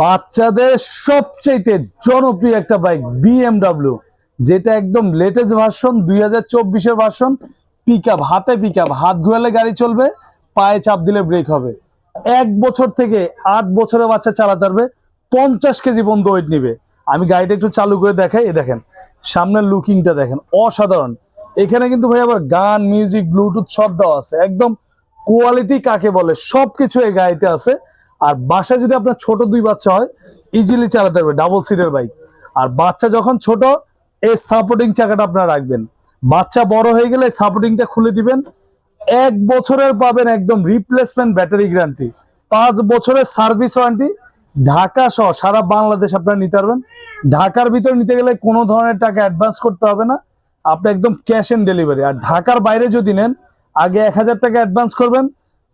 বাচ্চাদের সবচেয়ে জনপ্রিয় একটা বাইক বিএমডাব্লিউ যেটা একদম লেটেস্ট ভার্সন দুই হাজার চব্বিশের ভার্সন পিক আপ হাতে পিক আপ হাত ঘুরালে গাড়ি চলবে, পায়ে চাপ দিলে ব্রেক হবে। এক বছর থেকে আট বছরের বাচ্চা চালাতে পারবে, পঞ্চাশ কেজি পর্যন্ত ওয়েট নিবে। আমি গাড়িটা একটু চালু করে দেখাই এ দেখেন, সামনের লুকিংটা দেখেন, অসাধারণ। এখানে কিন্তু ভাই আবার গান মিউজিক ব্লুটুথ সব দেওয়া আছে। একদম কোয়ালিটি কাকে বলে, সবকিছু এই গাড়িতে আছে। আর বাসায় যদি আপনার ছোট দুই বাচ্চা হয় ইজিলি চালাতে পারবে ডাবল সিটের বাইক আর বাচ্চা যখন ছোট, এই সাপোর্টিং চাকাটা আপনারা রাখবেন। বাচ্চা বড় হয়ে গেলে সাপোর্টিংটা খুলে দিবেন। এক বছরের পাবেন একদম রিপ্লেসমেন্ট ব্যাটারি গ্যারান্টি পাঁচ বছরের সার্ভিস ওয়ারেন্টি ঢাকা সহ সারা বাংলাদেশ আপনারা নিতে পারবেন। ঢাকার ভিতরে নিতে গেলে কোনো ধরনের টাকা অ্যাডভান্স করতে হবে না। আপনি একদম ক্যাশ অন ডেলিভারি আর ঢাকার বাইরে যদি নেন, আগে এক হাজার টাকা অ্যাডভান্স করবেন।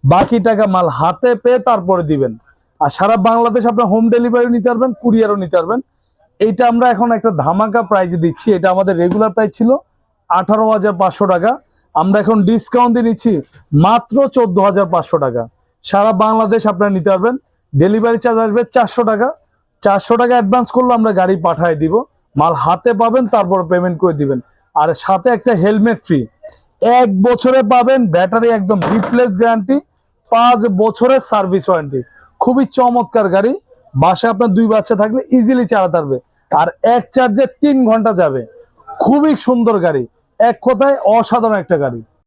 বাকি টাকা মাল হাতে পেয়ে তারপরে দিবেন। আর সারা বাংলাদেশ আপনার হোম ডেলিভারি নিতে পারবেন কুরিয়ারও নিতে পারবেন। এইটা আমরা এখন একটা ধামাকা প্রাইজে দিচ্ছি। এটা আমাদের রেগুলার প্রাইস ছিল আঠারো হাজার পাঁচশো টাকা। আমরা এখন ডিসকাউন্ট দিয়ে নিচ্ছি মাত্র চোদ্দ হাজার পাঁচশো টাকা। সারা বাংলাদেশ আপনারা নিতে পারবেন। ডেলিভারি চার্জ আসবে চারশো টাকা। চারশো টাকা অ্যাডভান্স করলে আমরা গাড়ি পাঠিয়ে দিব। মাল হাতে পাবেন, তারপর পেমেন্ট করে দিবেন। আর সাথে একটা হেলমেট ফ্রি এক বছরে পাবেন ব্যাটারি একদম রিপ্লেস গ্যারান্টি পাঁচ বছরের সার্ভিস ওয়ারেন্টি। খুবই চমৎকার গাড়ি। বাসায় আপনার দুই বাচ্চা থাকলে ইজিলি চালাতে পারবে আর এক চার্জে তিন ঘণ্টা যাবে। খুবই সুন্দর গাড়ি। এক কথায় অসাধারণ একটা গাড়ি।